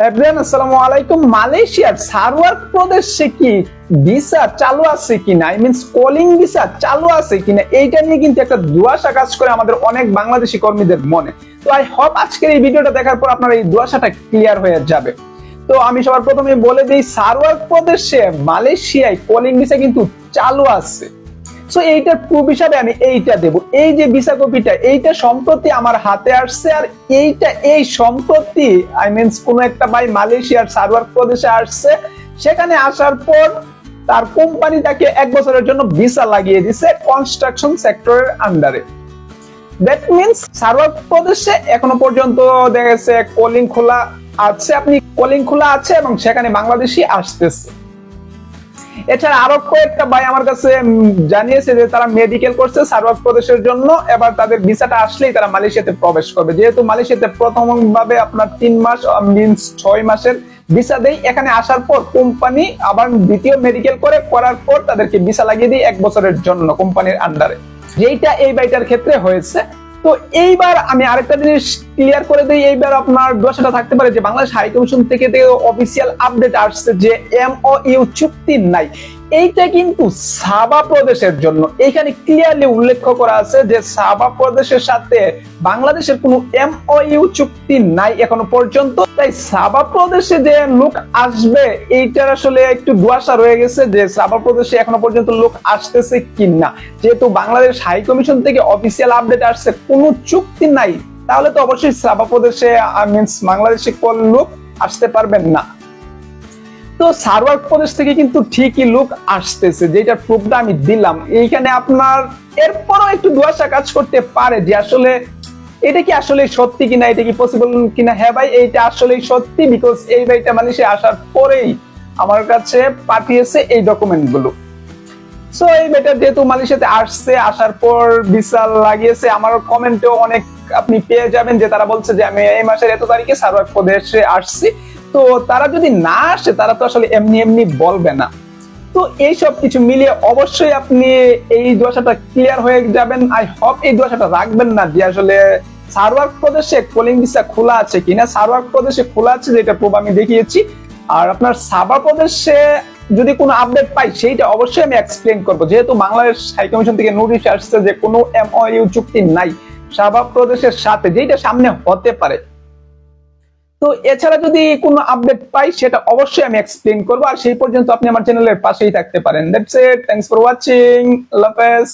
আসসালামু আলাইকুম। মালয়েশিয়ার সারওয়ার্ক প্রদেশে কি ভিসা চালু আছে কিনা? আই মিনস কলিং ভিসা চালু আছে কিনা? এইটা নিয়ে কিন্তু একটা দুয়াশা কাজ করে আমাদের অনেক বাংলাদেশি কর্মীদের মনে। তো আই হোপ আজকের এই ভিডিওটা দেখার পর আপনার এই দুয়াশাটা ক্লিয়ার হয়ে যাবে। তো আমি সবার প্রথমে বলে দিই, সারওয়ার্ক প্রদেশে মালয়েশিয়ায় কলিং ভিসা কিন্তু চালু আছে। সো এইটার প্রুফ হিসাবে আমি এইটা দেব। এই যে ভিসা কপিটা এইটা সম্প্রতি আমার হাতে আসছে আর এইটা, এই সম্প্রতি আই মিনস কোন একটা ভাই মালয়েশিয়ার সার্ভার প্রদেশে আসছে। সেখানে আসার পর তার কোম্পানি তাকে এক বছরের জন্য ভিসা লাগিয়ে দিছে কনস্ট্রাকশন সেক্টরের আন্ডারে দ্যাট মিনস সার্ভার প্রদেশে এখনও পর্যন্ত দেখা গেছে কলিং খোলা আছে। আপনি কলিং খোলা আছে এবং সেখানে বাংলাদেশি আসতেছে। এছাড়া আরও কয়েকটা ভাই আমার কাছে জানিয়েছে যে তারা মেডিকেল করছে সার্ভার প্রদেশের জন্য, এবার তাদের ভিসাটা আসলেই তারা মালয়েশিয়াতে প্রবেশ করবে। যেহেতু মালয়েশিয়াতে প্রথম ভাবে আপনার তিন মাস মিনস ছয় মাসের ভিসা দেই এখানে আসার পর কোম্পানি আবার দ্বিতীয় মেডিকেল করে, করার পর তাদেরকে ভিসা লাগিয়ে দিই এক বছরের জন্য কোম্পানির আন্ডারে যেইটা এই বাইটার ক্ষেত্রে হয়েছে তো এইবার আমি আরেকটা জিনিস ক্লিয়ার করে দিই, এইবার আপনার দশাটা থাকতে পারে যে বাংলাদেশ হাই কমিশন থেকে অফিসিয়াল আপডেট আসছে যে এমওইউ চুক্তি নাই। এইটা কিন্তু সাবা প্রদেশের জন্য। এখানে ক্লিয়ারলি উল্লেখ করা আছে যে সাবা প্রদেশের সাথে বাংলাদেশের কোনো এমওইউ চুক্তি নাই এখনও পর্যন্ত। তাই সাবা প্রদেশে যে লোক আসবে, এইটার আসলে একটু দুয়াশা রয়ে গেছে যে সাবা প্রদেশে এখনও পর্যন্ত লোক আসতেছে কিনা। যেহেতু বাংলাদেশ হাই কমিশন থেকে অফিসিয়াল আপডেট আসছে, কোনো চুক্তি নাই। তাহলে তো অবশ্যই সাবা প্রদেশে মিনস বাংলাদেশে কোন লোক আসতে পারবেন না। তো সার্ভার প্রদেশ থেকে কিন্তু ঠিকই লোক আসতেছে, যেটা প্রুফটা আমি দিলাম। এইখানে আপনার এরপরও একটু দুয়াশা কাজ করতে পারে যে আসলে এটা কি আসলে সত্যি কিনা, এটা কি পসিবল কিনা? হ্যাঁ ভাই, এইটা আসলে সত্যি বিকজ এই ভাইটা মালয়েশিয়া আসার পরেই আমার কাছে পাঠিয়েছে এই ডকুমেন্টগুলো সো এই বেটা যেহেতু মালয়েশিয়াতে আসছে, আসার পর বিশাল লাগিয়েছে। আমার কমেন্টেও অনেক আপনি পেয়ে যাবেন যে তারা বলছে যে আমি এই মাসের এত তারিখে সার্ভার প্রদেশে আসছি। তো তারা যদি না আসে, তারা তো আসলে এমনি এমনি বলবে না। তো এই সব কিছু মিলিয়ে অবশ্যই আপনি এই দশাটা ক্লিয়ার হয়ে যাবেন। আই হোপ এই দশাটা রাখবেন না যে আসলে সার্ভার প্রদেশে কলিং ভিসা খোলা আছে কিনা। সার্ভার প্রদেশে খোলা আছে, যেটা প্রুফ আমি দেখিয়েছি। আর আপনার সাবা প্রদেশে যদি কোনো আপডেট পাই, সেইটা অবশ্যই আমি এক্সপ্লেন করব। যেহেতু বাংলাদেশ হাই কমিশন থেকে নোটিশ আসছে যে কোনো এমওইউ চুক্তি নাই, সাবা প্রদেশের সাথে, যেটা সামনে হতে পারে। তো এছাড়া যদি কোনো আপডেট পাই, সেটা অবশ্যই আমি এক্সপ্লেন করব। আর সেই পর্যন্ত আপনি আমার চ্যানেলের পাশেই থাকতে পারেন। That's it thanks for watching হাফেজ।